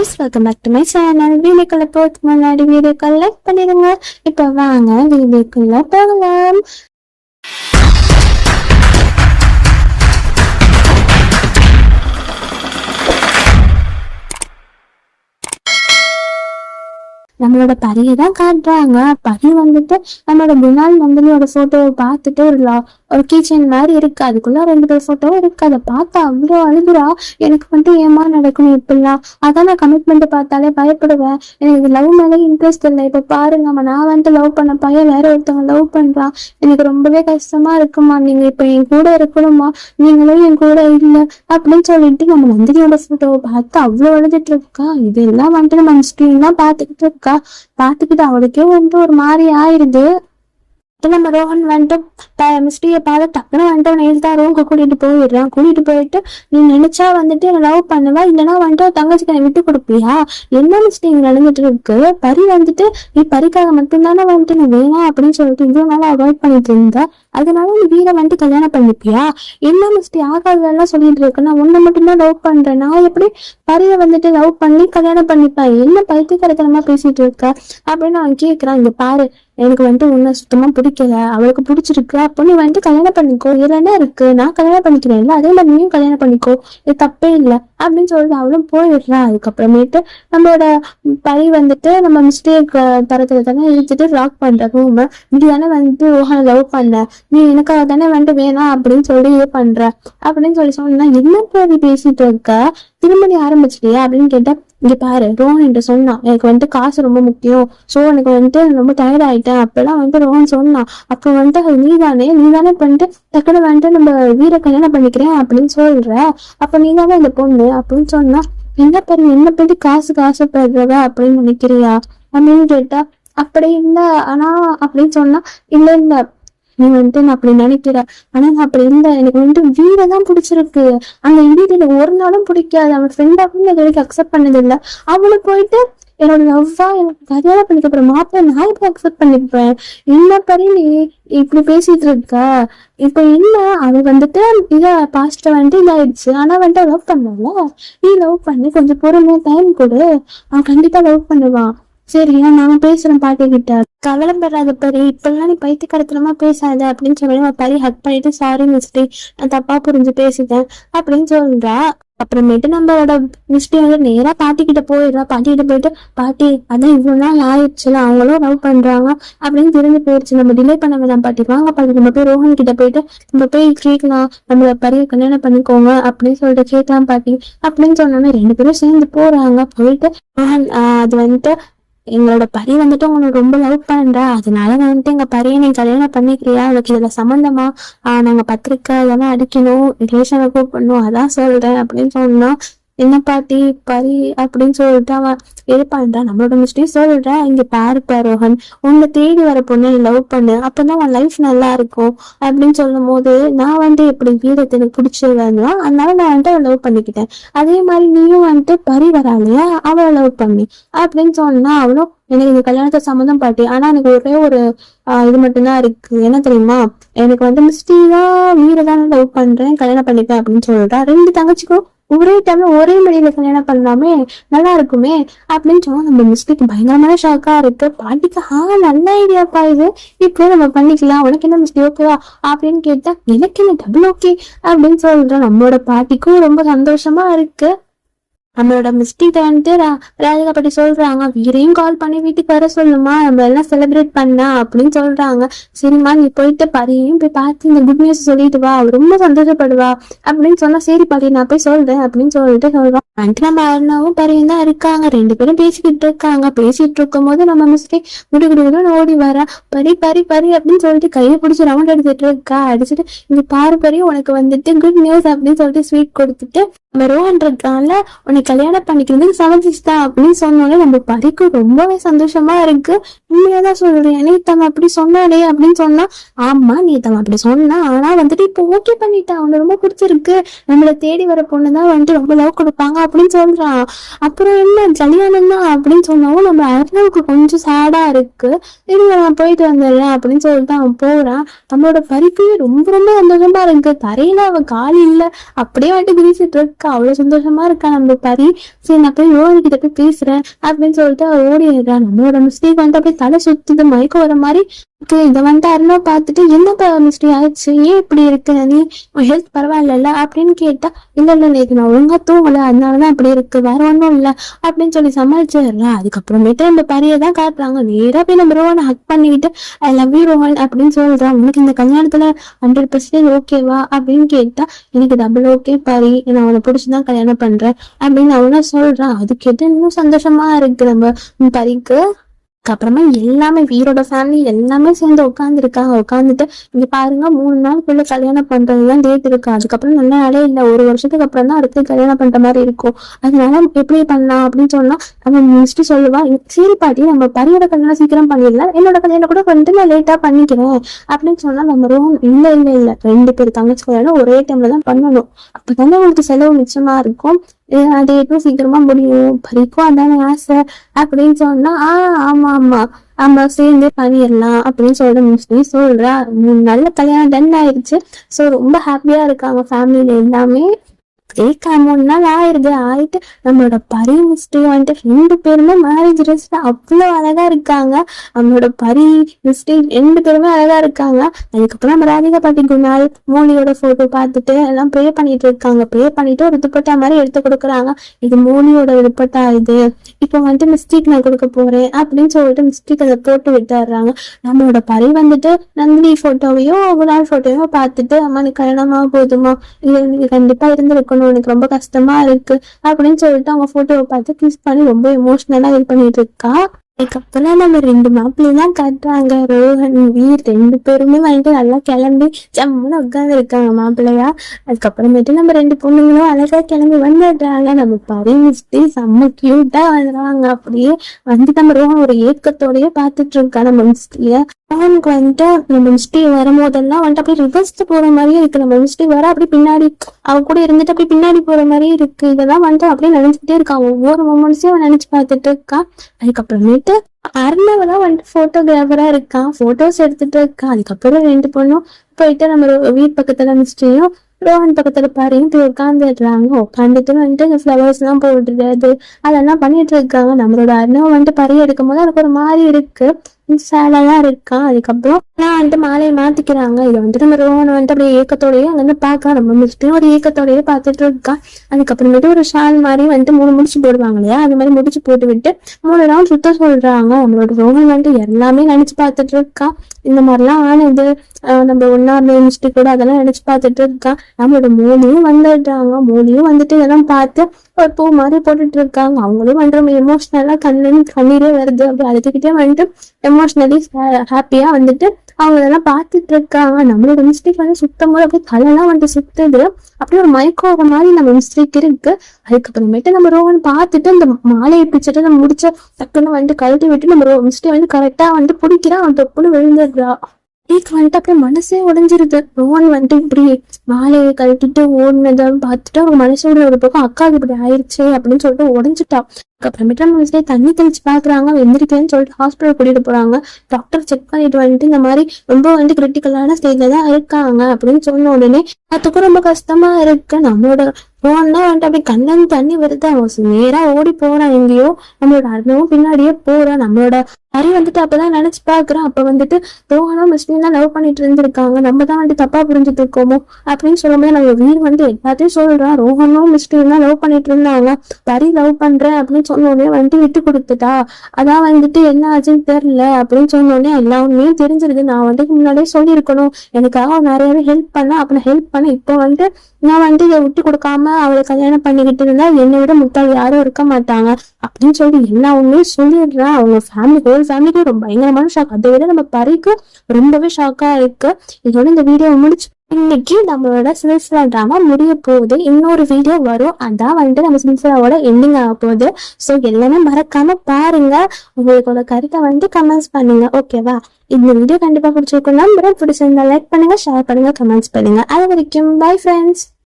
Guys welcome back to my channel வீடியோக்குள்ள போகிறதுக்கு முன்னாடி வீடியோக்கள் லைக் பண்ணிடுங்க. இப்போ வாங்க வீடியோக்குள்ள போகலாம். நம்மளோட பரியை தான் காட்டுறாங்க. பரி வந்துட்டு நம்மளோட குணால் நந்தினியோட போட்டோவை பார்த்துட்டு ஒரு லா ஒரு கீச்சன் மாதிரி இருக்கு. அதுக்குள்ள ரெண்டு பேர் போட்டோவும் இருக்கு. அதை பார்த்தா அவ்வளோ அழுகுறா எனக்கு வந்துட்டு ஏமா நடக்கணும் இப்படிலாம். அதான் நான் கமிட்மெண்ட் பார்த்தாலே பயப்படுவேன். எனக்கு லவ் மேலே இன்ட்ரெஸ்ட் இல்லை. இப்போ பாருங்கம்மா நான் வந்துட்டு லவ் பண்ண பையன் வேற ஒருத்தவங்க லவ் பண்றான். எனக்கு ரொம்பவே கஷ்டமா இருக்குமா நீங்க இப்போ என் கூட இருக்கணுமா நீங்களும் என் கூட இல்லை அப்படின்னு சொல்லிட்டு நம்ம நந்தினியோட போட்டோவை பார்த்து அவ்வளோ அழுதுட்டு இருக்கா. இதெல்லாம் வந்துட்டு நம்ம ஸ்க்ரீன் தான் பார்த்துக்கிட்டு இருக்கா. பார்த்துக்கிட்டு அவளுக்கே வந்துட்டு ஒரு மாதிரி ஆயிடுது. நம்ம ரோஹன் வந்துட்டு மிஸ்டியை பார்த்து டக்குனு வந்துட்டு அவனை எழுதா ரூமுக்கு கூட்டிட்டு போயிடுறான். கூட்டிட்டு போயிட்டு நீ நினைச்சா வந்துட்டு என்ன லவ் பண்ணுவா இல்லைன்னா வந்துட்டு உன் தங்கச்சிக்கு என்னை விட்டு கொடுப்பியா? என்ன மிஸ்டேக் நடந்துட்டு இருக்கு? பரி வந்துட்டு நீ பரிக்காக மட்டும்தானே வந்துட்டு நீ வேணாம் அப்படின்னு சொல்லிட்டு இவ்வளவு நாளா அவாய்ட் பண்ணிட்டு இருந்தா. அதனால நீ வீரை வந்துட்டு கல்யாணம் பண்ணிப்பியா? என்ன மிஸ்டி ஆகாததெல்லாம் சொல்லிட்டு இருக்கு நான் உன்னை மட்டும்தான் லவ் பண்றேன். நான் எப்படி பரிய வந்துட்டு லவ் பண்ணி கல்யாணம் பண்ணிப்பேன்? என்ன பைத்தியக்காரத்தனமா பேசிட்டு இருக்க? அப்படின்னு அவன் கேக்குறான். இங்க பாரு எனக்கு வந்துட்டு உன்னை சுத்தமா பிடிக்கல. அவளுக்கு பிடிச்சிருக்கு. அப்போ நீ வந்துட்டு கல்யாணம் பண்ணிக்கோ. இதுல என்ன இருக்கு? நான் கல்யாணம் பண்ணிக்கிறேன்ல. அதே மாதிரி நீயும் கல்யாணம் பண்ணிக்கோ. இது தப்பே இல்லை. அப்படின்னு சொல்லிட்டு அவளும் போயிடுறான் அதுக்கப்புறமேட்டு நம்மளோட பழி வந்துட்டு நம்ம மிஸ்டேக் தரத்துல தானே இழுத்துட்டு லாக் பண்ற ரூம் நீ தானே வந்துட்டு ரோஹனை லவ் பண்ண. நீ எனக்காக தானே வந்துட்டு வேணாம் அப்படின்னு சொல்லி இது பண்ற. அப்படின்னு சொல்லி சொன்னா என்ன பேசிட்டு இருக்க? திரும்ப ஆரம்பிச்சிட்டியா அப்படின்னு கேட்டா இங்க பாரு ரோஹன் என்கிட்ட சொன்னான் எனக்கு வந்துட்டு காசு ரொம்ப முக்கியம். சோ எனக்கு வந்துட்டு ரொம்ப டயர்ட் ஆயிட்டேன். அப்பெல்லாம் வந்துட்டு ரோஹன் சொன்னான் அப்போ வந்துட்டு அது நீதானே நீதானே பண்ணிட்டு டக்குனு வந்துட்டு நம்ம வீர கல்யாணம் பண்ணிக்கிறேன் அப்படின்னு சொல்ற. அப்ப நீதானே இந்த பொண்ணு அப்படின்னு சொன்னா என்ன பாரு என்ன பண்ணி காசு காசு பெறுறவ அப்படின்னு நினைக்கிறியா? அப்படின்னு கேட்டா அப்படி இல்ல ஆனா அப்படின்னு சொன்னா இல்ல இல்ல நீ வந்துட்டு நான் அப்படி நினைக்கிற ஆனா நான் அப்படி இல்ல. எனக்கு வந்துட்டு வீடை தான் பிடிச்சிருக்கு. அந்த எனக்கு ஒரு நாளும் பிடிக்காது. அவன் ஃப்ரெண்டா கூட இது வரைக்கும் அக்செப்ட் பண்ணது இல்ல போயிட்டு என்னோட லவ்வா எனக்கு கல்யாணம் பண்ணிக்க அப்புறம் மாப்பிள்ள நான் இப்போ அக்செப்ட் பண்ணிப்பேன். என்ன பரி நீ இப்படி பேசிட்டு இருக்க? இப்ப என்ன? அவ வந்துட்டு இத பாஸ்ட வந்துட்டு இதாயிடுச்சு ஆனா வந்துட்டு லவ் பண்ணல நீ லவ் பண்ணி. கொஞ்சம் பொறுமையா டைம் கொடு. அவன் கண்டிப்பா லவ் பண்ணுவான். சரி நான் பேசுறேன் பாட்டி கிட்ட. கவலைப்படாத பரி இப்பெல்லாம் நீ பைத்தியக்காரத்தனமா பேசாத அப்படின்னு சொல்லி பரி ஹக் பண்ணிட்டு சாரி மிஸ்டி நான் தப்பா புரிஞ்சு பேசிட்டேன். அப்படின்னு சொல்றா. அப்புறமேட்டு நம்மளோட மிஸ்டி வந்து நேரா பாட்டி கிட்ட போயிடுறா. பாட்டி கிட்ட போயிட்டு பாட்டி அதான் இவ்வளவு நாள் ஆயிடுச்சுல அவங்களும் லவ் பண்றாங்க. அப்படின்னு தெரிஞ்சு போயிடுச்சு. நம்ம டிலே பண்ண வேணாம் பாட்டி. வாங்க பாட்டி நம்ம போய் ரோஹன் கிட்ட போயிட்டு நம்ம போய் கேட்கலாம். நம்மள பரிய கல்யாணம் பண்ணிக்கோங்க. அப்படின்னு சொல்லிட்டு கேட்கலாம் பாட்டி. அப்படின்னு சொன்னோன்னா ரெண்டு பேரும் சேர்ந்து போறாங்க. போயிட்டு ஆஹ் அது வந்துட்டு எங்களோட பரி வந்துட்டு உங்களை ரொம்ப லவ் பண்றா. அதனால வந்துட்டு எங்க பரியை நீ கல்யாணம் பண்ணிக்கிறியா? உனக்கு இதுல சம்மந்தமா? ஆஹ் நாங்க பத்திரிக்கை இதெல்லாம் அடிக்கணும் ரிலேஷனை கூப்பிடணும் அதான் சொல்றேன் அப்படின்னு சொன்னா என்ன பாட்டி பரி அப்படின்னு சொல்லிட்டு அவன் இருப்பான்டா நம்மளோட மிஸ்டேக் சொல்றேன் இங்க பேர் பாரு ரோஹன். உன்னை தேடி வர பொண்ணு லவ் பண்ணு. அப்பதான் உன் லைஃப் நல்லா இருக்கும் அப்படின்னு சொல்லும் போது நான் வந்து இப்படி வீரத்தை எனக்கு பிடிச்சதுன்னா அதனால நான் வந்துட்டு அவளை லவ் பண்ணிக்கிட்டேன். அதே மாதிரி நீயும் வந்துட்டு பரி வரா இல்லையா அவளை லவ் பண்ணி. அப்படின்னு சொன்னா அவளும் எனக்கு இந்த கல்யாணத்தை சம்மந்தம் பாட்டி. ஆனா எனக்கு ஒரே ஒரு இது மட்டும்தான் இருக்கு. என்ன தெரியுமா? எனக்கு வந்து மிஸ்டி தான் வீரை தான் லவ் பண்றேன் கல்யாணம் பண்ணிப்பேன் அப்படின்னு சொல்லிட்டா ரெண்டு தங்கச்சிக்கும் ஒரே டைம்ல ஒரே மடியில கல்யாணம் பண்ணலாமே நல்லா இருக்குமே அப்படின்னு சொன்னா நம்ம மிஸ்டேக் பயங்கரமான ஷாக்கா இருக்கு. பாட்டிக்கு ஆ நல்ல ஐடியாப்பா இது. இப்போ நம்ம பண்ணிக்கலாம். உனக்கு என்ன மிஸ்டேக்? ஓகேவா அப்படின்னு கேட்டா எனக்கு என்ன டபுள் ஓகே அப்படின்னு சொல்ற நம்மளோட பாட்டிக்கும் ரொம்ப சந்தோஷமா இருக்கு. நம்மளோட மிஸ்டேக் வந்துட்டு ரா- ராதிகா பாட்டி சொல்றாங்க. வீரையும் கால் பண்ணி வீட்டுக்கு வர சொல்லுமா. நம்ம எல்லாம் செலிப்ரேட் பண்ண அப்படின்னு சொல்றாங்க. சரிம்மா நீ போயிட்டு பரியும் போய் பார்த்து இந்த குட் நியூஸ் சொல்லிட்டு வா. ரொம்ப சந்தோஷப்படுவா. அப்படின்னு சொன்னா சரி பரி நான் போய் சொல்றேன் அப்படின்னு சொல்லிட்டு சொல்றான். வந்துட்டு நம்ம அண்ணாவும் பரியும் தான் இருக்காங்க. ரெண்டு பேரும் பேசிக்கிட்டு இருக்காங்க. பேசிட்டு இருக்கும் போது நம்ம மிஸ்டேக் குடு குடு குடுன்னு ஓடி வரா. பரி பரி பரி அப்படின்னு சொல்லிட்டு கையை பிடிச்சி ரவுண்ட் எடுத்துட்டு இருக்கா. அடிச்சுட்டு இங்க பாரு பரி உனக்கு வந்துட்டு குட் நியூஸ் அப்படின்னு சொல்லிட்டு ஸ்வீட் கொடுத்துட்டு நம்ம ரோஹன் உன்னை கல்யாணம் பண்ணிக்கிறதுக்கு தான் அப்படின்னு சொன்னோன்னே நம்ம பரிக்கு ரொம்பவே சந்தோஷமா இருக்கு. உண்மையாதான் சொல்றேன். நேத்தம் அப்படி சொன்னாலே அப்படின்னு சொன்னா ஆமா நேத்தம் அப்படி சொன்னா ஆனா வந்துட்டு இப்போ ஓகே பண்ணிட்டா. அவனுக்கு ரொம்ப பிடிச்சிருக்கு. நம்மள தேடி வர பொண்ணு தான் வந்துட்டு ரொம்ப லவ் கொடுப்பாங்க அப்படின்னு சொல்றான். அப்புறம் என்ன கல்யாணம் தான் அப்படின்னு சொன்னாவும் நம்ம அருணாவுக்கு கொஞ்சம் சேடா இருக்கு. இருங்க நான் போயிட்டு வந்துடுறேன் அப்படின்னு சொல்லிட்டு அவன் போறான். நம்மளோட பரிக்கு ரொம்ப ரொம்ப சந்தோஷமா இருக்கு. தரையில அவன் காலி இல்ல. அப்படியே வந்துட்டு குதிச்சிட்டு இருக்கா? அவ்வளவு சந்தோஷமா இருக்கா நம்ம பரி சரி நான் போய் ரோஹன் கிட்ட போய் பேசுறேன் அப்படின்னு சொல்லிட்டு அவ ஓடிடுறா நம்மளோட மிஸ்டேக் வந்து அப்படியே தலை சுத்துது மயக்கம் வர மாதிரி இதை வந்துட்டு அருணா பார்த்துட்டு என்னப்பா மிஸ்டேக் ஆயிடுச்சு ஏன் இப்படி இருக்கு? நீ ஹெல்த் பரவாயில்லல்ல? அப்படின்னு கேட்டா இல்ல இல்ல நேற்று நான் ஒழுங்கா தூங்கல. அதனாலதான் அப்படி இருக்கு. வேற ஒன்றும் இல்ல. அப்படின்னு சொல்லி சமாளிச்சிடலாம் அதுக்கப்புறமேட்டு நம்ம பரியை தான் காட்டுறாங்க. நேரா போய் நம்ம ரோஹனை ஹக் பண்ணிக்கிட்டு ஐ லவ் யூ ரோஹன் அப்படின்னு சொல்றான் உனக்கு இந்த கல்யாணத்துல ஹண்ட்ரட் பர்சன்டேஜ் ஓகேவா அப்படின்னு கேட்டா எனக்கு டபுள் ஓகே பாரி. நான் அவனை பிடிச்சிதான் கல்யாணம் பண்றேன். அப்படின்னு அவனா சொல்றான் அது கேட்டு இன்னும் சந்தோஷமா இருக்கு நம்ம பரிக்கு. அப்புறமா எல்லாமே வீரோட ஃபேமிலி எல்லாமே சேர்ந்து உட்காந்துருக்காங்க உட்காந்துட்டு இங்க பாருங்க மூணு நாளுக்குள்ள கல்யாணம் பண்றதுதான் டேட் இருக்கு. அதுக்கப்புறம் நல்ல நாளே இல்லை. ஒரு வருஷத்துக்கு அப்புறம் தான் அடுத்து கல்யாணம் பண்ற மாதிரி இருக்கும். அதனால எப்படி பண்ணலாம் அப்படின்னு சொன்னா நம்ம மிஸ்டி சொல்லுவா சரி பாட்டி நம்ம பரியோட கல்யாணம் சீக்கிரம் பண்ணிடலாம். என்னோட கல்யாணம் கூட வந்துட்டு நான் லேட்டா பண்ணிக்கிறேன் அப்படின்னு சொன்னா நம்ம ரூம் இல்ல இல்ல இல்ல. ரெண்டு பேர் தங்கச்சி கல்யாணம் ஒரே டைம்ல தான் பண்ணணும். அப்பதானே உங்களுக்கு செலவு மிச்சமா இருக்கும். அது எதுவும் சீக்கிரமா முடியும். பறிக்கும் அதான ஆசை. அப்படின்னு சொன்னா ஆஹ் ஆமா ஆமா. ஆமா சேர்ந்து பண்ணிடலாம் அப்படின்னு சொல்ற முஸ்லி சொல்றா. நல்ல கல்யாணம் டன் ஆயிடுச்சு. சோ ரொம்ப ஹாப்பியா இருக்காங்க ஃபேமிலியில எல்லாமே. கேட்க மூணு நாள் ஆயிடுது ஆயிட்டு நம்மளோட பரி மிஸ்டி வந்துட்டு ரெண்டு பேருமே மேரேஜ் ட்ரெஸ்ல அவ்வளோ அழகா இருக்காங்க. நம்மளோட பரி மிஸ்டி ரெண்டு பேருமே அழகா இருக்காங்க. அதுக்கப்புறம் நம்ம ராதிகா பாட்டி குணால் மோனியோட போட்டோ பார்த்துட்டு எல்லாம் ப்ரே பண்ணிட்டு இருக்காங்க. ப்ரே பண்ணிட்டு ஒரு துப்பட்டா மாதிரி எடுத்து கொடுக்குறாங்க. இது மோனியோட துப்பட்டா இது. இப்போ வந்துட்டு மிஸ்டேக் நான் கொடுக்க போறேன் அப்படின்னு சொல்லிட்டு மிஸ்டேக் அதை போட்டு விட்டுறாங்க. நம்மளோட பரி வந்துட்டு நந்தினி போட்டோவையும் குணால் போட்டோவையும் பார்த்துட்டு அம்மா கல்யாணமா போதுமா? இது கண்டிப்பா இருந்திருக்கும் பண்ணணும் எனக்கு ரொம்ப கஷ்டமா இருக்கு அப்படின்னு சொல்லிட்டு அவங்க போட்டோவை பார்த்து கிஸ் பண்ணி ரொம்ப எமோஷ்னலா இது பண்ணிட்டு இருக்கா? அதுக்கப்புறம் நம்ம ரெண்டு மாப்பிள்ளையும் தான் காட்டுறாங்க. ரோஹன் வீர் ரெண்டு பேருமே வந்துட்டு நல்லா கிளம்பி ஜம்முன்னு உட்காந்து இருக்காங்க மாப்பிள்ளையா அதுக்கப்புறமேட்டு நம்ம ரெண்டு பொண்ணுங்களும் அழகா கிளம்பி வந்துடுறாங்க. நம்ம பரி செம்ம கியூட்டா வந்துடுவாங்க அப்படியே வந்து நம்ம ரோஹன் ஒரு ஏக்கத்தோடயே பார்த்துட்டு இருக்கா நம்ம மிஸ்டிய ரோஹனுக்கு வந்துட்டு நம்ம மிஸ்டி வரும்போதெல்லாம் வந்துட்டு அப்படியே ரிவர்ஸ்ட் போற மாதிரியே இருக்கு. நம்ம மிஸ்டி வர அப்படியே பின்னாடி அவ கூட இருந்துட்டு அப்படியே பின்னாடி போற மாதிரியே இருக்கு. இதெல்லாம் வந்துட்டு அப்படியே நினைச்சுட்டே இருக்கான் ஒவ்வொரு மூமெண்ட்ஸையும் அவன் நினைச்சு பார்த்துட்டு இருக்கா. அதுக்கப்புறமேட்டு அர்ணவ தான் வந்துட்டு போட்டோகிராஃபரா இருக்கான் போட்டோஸ் எடுத்துட்டு இருக்கான் அதுக்கப்புறம் ரெண்டு பொண்ணும் போயிட்டு நம்ம வீட் பக்கத்துல மிஸ்டியும் ரோஹன் பக்கத்துல பாருங்க போய் உட்காந்துடுறாங்க உட்காந்துட்டு வந்துட்டு இந்த ஃப்ளவர்ஸ் எல்லாம் போடுறது அதெல்லாம் பண்ணிட்டு இருக்காங்க. நம்மளோட அர்ணவ வந்துட்டு பறி எடுக்கும் போது அதுக்கு ஒரு மாதிரி இருக்கு. சேலெல்லாம் இருக்கான் அதுக்கப்புறம் நான் வந்துட்டு மாலையை மாத்திக்கிறாங்க. இதை வந்துட்டு நம்ம ரோஹன் வந்துட்டு அப்படியே ஏக்கத்தோடயே அங்க இருந்து பார்க்க நம்ம மிஸ்டியும் ஒரு ஏக்கத்தோடயே பார்த்துட்டு இருக்கா. அதுக்கப்புறமேட்டு ஒரு ஷால் மாதிரி வந்துட்டு மூணு முடிச்சு போடுவாங்க இல்லையா? அது மாதிரி முடிச்சு போட்டு விட்டு மூணு ரவுண்ட் சுத்த சொல்றாங்க. நம்மளோட ரோஹன் வந்துட்டு எல்லாமே நினைச்சு பார்த்துட்டு இருக்கா. இந்த மாதிரிலாம் ஆனது ஆஹ் நம்ம ஒன்னா மிஸ்டேக் கூட அதெல்லாம் நினைச்சு பார்த்துட்டு இருக்கா. நம்மளோட மோனியும் வந்துடுறாங்க. மோனியும் வந்துட்டு இதெல்லாம் பார்த்து ஒரு பூ மாதிரி போட்டுட்டு இருக்காங்க. அவங்களும் வந்துட்டு ரொம்ப எமோஷனலா கண்ணு கண்ணீரே வருது. அப்படி அதுக்கிட்டே வந்துட்டு எமோஷ்னலி ஹாப்பியா வந்துட்டு அவங்க இதெல்லாம் பார்த்துட்டு இருக்காங்க. நம்மளோட மிஸ்டேக் வந்து சுத்தம் போது அப்படியே தலைலாம் வந்துட்டு சுத்துது. அப்படியே ஒரு மயக்கம் மாதிரி நம்ம மிஸ்டேக் இருக்கு. அதுக்கப்புறமேட்டு நம்ம ரோஹன் பார்த்துட்டு அந்த மாலையை பிடிச்சிட்டு நம்ம முடிச்ச டக்குன்னு வந்துட்டு கழட்டி விட்டு நம்ம ரோ மிஸ்டேக் வந்து கரெக்டா வந்துட்டு பிடிக்கிறான். அவன் தொப்புன்னு விழுந்துடுறா. வீக் வந்துட்டு அப்படியே மனசே உடஞ்சிருது ரோஹன் வந்துட்டு இப்படி மாலையை கழட்டிட்டு ஓடினதான் பார்த்துட்டு அவங்க மனசோட ஒரு பக்கம் அக்காவுக்கு இப்படி ஆயிடுச்சு அப்படின்னு சொல்லிட்டு உடஞ்சிட்டா அப்புறமேட்டா மனசுலேயே தண்ணி தெளிச்சு பாக்குறாங்க வெந்திருக்கேன்னு எந்திரிக்கலன்னு சொல்லிட்டு ஹாஸ்பிட்டல் கூட்டிட்டு போறாங்க டாக்டர் செக் பண்ணிட்டு வந்துட்டு இந்த மாதிரி ரொம்ப வந்து கிரிட்டிக்கலான ஸ்டேஜ்ல தான் இருக்காங்க அப்படின்னு சொன்ன உடனே அதுக்கும் ரொம்ப கஷ்டமா இருக்கு நம்மளோட போனா வந்துட்டு அப்படியே கண்ணன் தண்ணி வருது. அவன் நேரா ஓடி போறான் எங்கேயோ. நம்மளோட அண்ணனும் பின்னாடியே போறான். நம்மளோட ஹரி வந்துட்டு அப்பதான் நினைச்சு பாக்குறான் அப்ப வந்துட்டு ரோஹனும் மிஸ்லியும் தான் லவ் பண்ணிட்டு இருந்திருக்காங்க. நம்ம தான் வந்துட்டு தப்பா புரிஞ்சுட்டு இருக்கோமோ? அப்படின்னு சொல்லும்போது நம்ம வீர் வந்து எல்லாத்தையும் சொல்றான். ரோஹனும் மிஸ்லியும் தான் லவ் பண்ணிட்டு இருந்தாங்க. பரி லவ் பண்றேன் அப்படின்னு சொன்னோடனே வந்துட்டு விட்டு கொடுத்துட்டா. அதான் வந்துட்டு என்ன ஆச்சுன்னு தெரியல அப்படின்னு சொன்னோடனே எல்லாமே தெரிஞ்சிருது. நான் வந்துட்டு முன்னாடியே சொல்லியிருக்கணும். எனக்காக அவன் நிறையவே ஹெல்ப் பண்ண. அப்ப நான் ஹெல்ப் பண்ண இப்போ வந்துட்டு நான் வந்து இதை விட்டு கொடுக்காம அவளை கல்யாணம் பண்ணிக்கிட்டு இருந்தா என்னை விட முத்தாள் யாரும் இருக்க மாட்டாங்க. அப்படின்னு சொல்லி எல்லா உண்மையும் சொல்லிடுறேன் அவங்க ஃபேமிலி ஹோல் ஃபேமிலிக்கு ரொம்ப பயங்கரமான ஷாக் அதை விட நம்ம பறிக்கும் ரொம்பவே ஷாக்கா இருக்கு. இதோட இந்த வீடியோ முடிச்சு இன்னைக்கு நம்மளோட சில்சிலா டிராமா முடிய போகுது. இன்னொரு வீடியோ வரும். அதான் வந்துட்டு நம்ம சில்சிலாவோட எண்டிங் ஆக போகுது. ஸோ எல்லாமே மறக்காம பாருங்க. உங்களோட கருத்தை வந்து கமெண்ட்ஸ் பண்ணுங்க. ஓகேவா இந்த வீடியோ கண்டிப்பா பிடிச்சிருக்கோம் நம்புறேன் பிடிச்சிருந்தா லைக் பண்ணுங்க ஷேர் பண்ணுங்க கமெண்ட்ஸ் பண்ணுங்க. அது வரைக்கும் பை ஃப்ரெண்ட்ஸ்